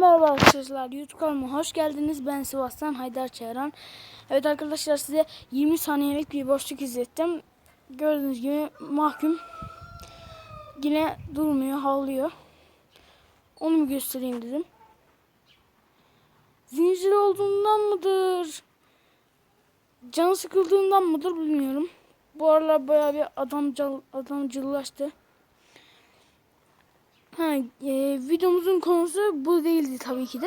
Merhaba arkadaşlar. YouTube kanalıma hoş geldiniz. Ben Sivas'tan Haydar Çağıran. Evet arkadaşlar size 20 saniyelik bir boşluk izlettim. Gördüğünüz gibi mahkum yine durmuyor, havlıyor. Onu mu göstereyim dedim. Zincir olduğundan mıdır? Canı sıkıldığından mıdır bilmiyorum. Bu aralar bayağı bir adamcıl, adamcıllaştı. Ha, e, videomuzun konusu bu değildi tabii ki de.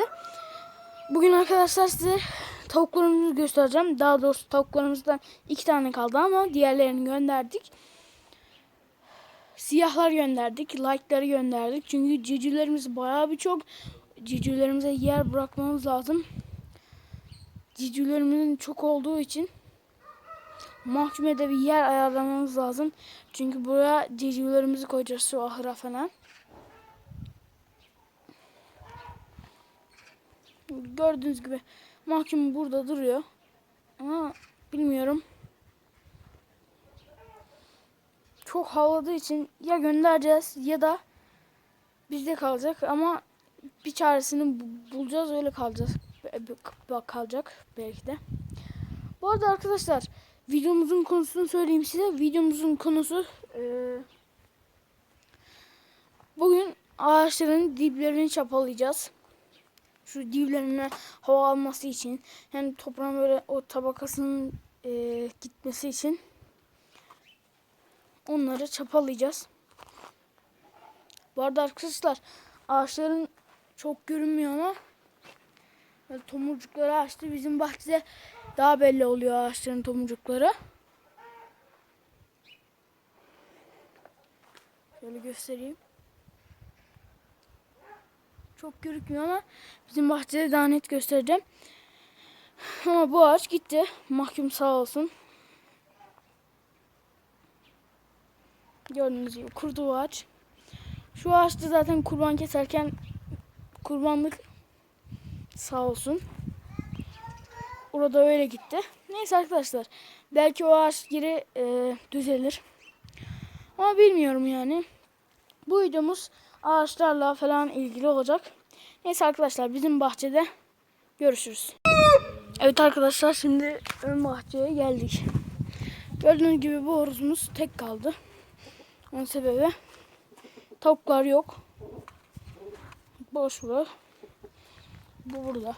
Bugün arkadaşlar size tavuklarımızı göstereceğim. Daha doğrusu tavuklarımızdan iki tane kaldı ama diğerlerini gönderdik. Siyahlar gönderdik, like'ları gönderdik. Çünkü civcivlerimiz bayağı bir çok. Civcivlerimize yer bırakmamız lazım. Civcivlerimizin çok olduğu için mahkemede bir yer ayarlamamız lazım. Çünkü buraya civcivlerimizi koyacağız şu ahıra falan. Gördüğünüz gibi mahkum burada duruyor. Ama bilmiyorum. Çok havladığı için ya göndereceğiz ya da bizde kalacak ama bir çaresini bu- bulacağız öyle kalacağız. Kalacak belki de. Bu arada arkadaşlar videomuzun konusunu söyleyeyim size. Videomuzun konusu eee, bugün ağaçların diplerini çapalayacağız şu divlerine hava alması için hem toprağın böyle o tabakasının e, gitmesi için onları çapalayacağız. Bu arada arkadaşlar ağaçların çok görünmüyor ama böyle tomurcukları açtı. Bizim bahçede daha belli oluyor ağaçların tomurcukları. Şöyle göstereyim. Çok görükmüyor ama bizim bahçede daha net göstereceğim. Ama bu ağaç gitti. Mahkum sağ olsun. Gördüğünüz gibi kurdu ağaç. Şu ağaçta zaten kurban keserken kurbanlık sağ olsun. Orada öyle gitti. Neyse arkadaşlar. Belki o ağaç geri e, düzelir. Ama bilmiyorum yani. Bu videomuz ağaçlarla falan ilgili olacak. Neyse arkadaşlar bizim bahçede görüşürüz. Evet arkadaşlar şimdi ön bahçeye geldik. Gördüğünüz gibi bu horozumuz tek kaldı. Onun sebebi tavuklar yok. Boş bura. Bu burada.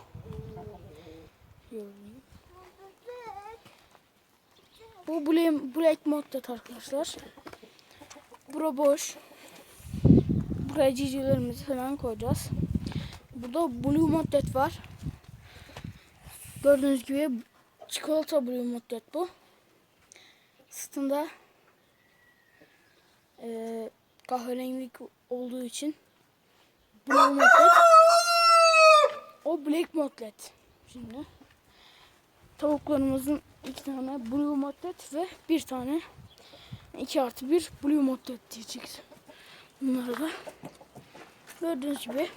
Bu Black, Black Moddet arkadaşlar. Bura boş. Buraya falan koyacağız. Burada Blue Moddet var. Gördüğünüz gibi çikolata Blue Moddet bu. Sırtında e, kahverengilik olduğu için Blue Moddet. O Black Moddet. Şimdi tavuklarımızın iki tane Blue Moddet ve bir tane 2 artı 1 Blue Moddet diyeceğiz. Bunları da gördüğünüz gibi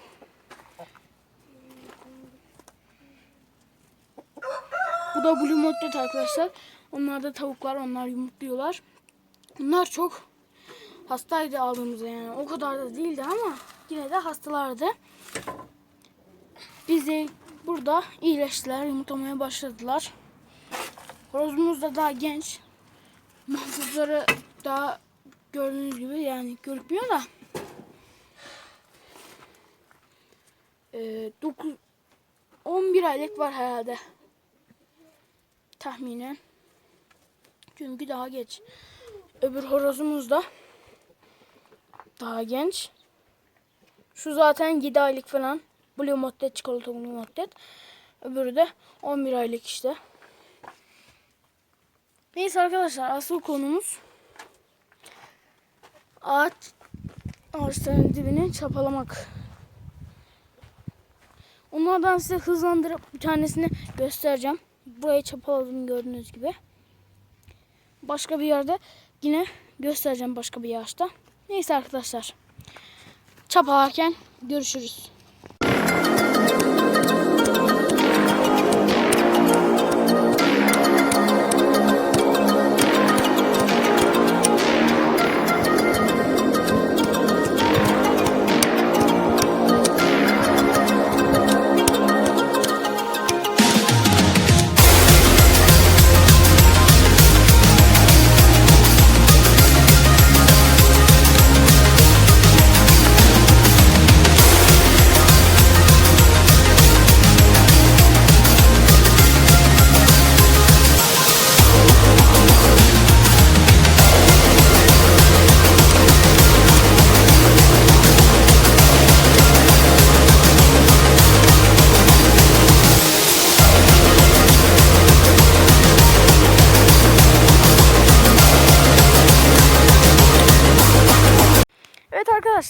Bu da Blue Moddet arkadaşlar. Onlar da tavuklar. Onlar yumurtluyorlar. Bunlar çok hastaydı aldığımızda yani. O kadar da değildi ama yine de hastalardı. Biz de burada iyileştiler. Yumurtlamaya başladılar. Horozumuz da daha genç. Mahfuzları daha gördüğünüz gibi yani görükmüyor da. Ee, 9 11 aylık var herhalde. Tahminen. Çünkü daha geç. Öbür horozumuz da daha genç. Şu zaten 7 aylık falan. Blue Moddet, çikolata Blue Moddet. Öbürü de 11 aylık işte. Neyse arkadaşlar asıl konumuz ağaç ağaçların dibini çapalamak. Onlardan size hızlandırıp bir tanesini göstereceğim. Burayı çapaladım gördüğünüz gibi. Başka bir yerde yine göstereceğim başka bir yağışta. Neyse arkadaşlar. Çapalarken görüşürüz.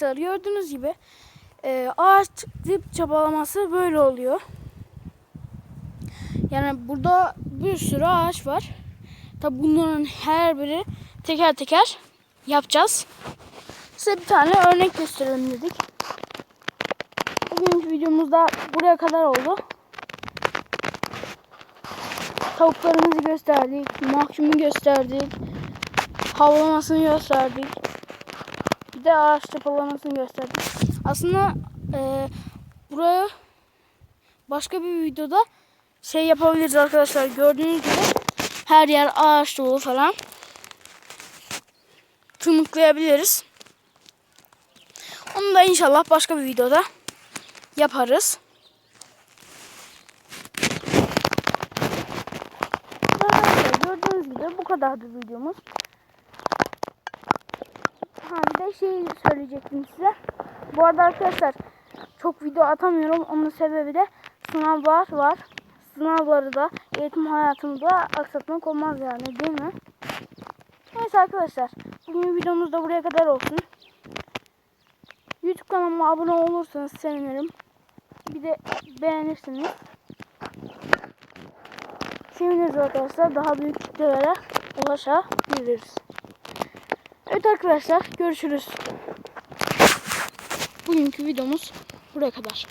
Arkadaşlar gördüğünüz gibi e, ağaç dip çabalaması böyle oluyor. Yani burada bir sürü ağaç var. Tabi bunların her biri teker teker yapacağız. Size bir tane örnek gösterelim dedik. Bugünkü videomuzda buraya kadar oldu. Tavuklarımızı gösterdik, mahkumu gösterdik, havlamasını gösterdik. De ağaç çapalamasını gösterdik. Aslında e, buraya başka bir videoda şey yapabiliriz arkadaşlar. Gördüğünüz gibi her yer ağaç dolu falan. Tırmıklayabiliriz. Onu da inşallah başka bir videoda yaparız. Gördüğünüz gibi bu kadardı videomuz. De şey söyleyecektim size. Bu arada arkadaşlar çok video atamıyorum. Onun sebebi de sınavlar var. Sınavları da eğitim hayatımda aksatmak olmaz yani değil mi? Neyse arkadaşlar. Bugün videomuz da buraya kadar olsun. YouTube kanalıma abone olursanız sevinirim. Bir de beğenirsiniz. Seviniriz arkadaşlar. Daha büyük kitlelere ulaşabiliriz. Evet arkadaşlar görüşürüz. Bugünkü videomuz buraya kadar.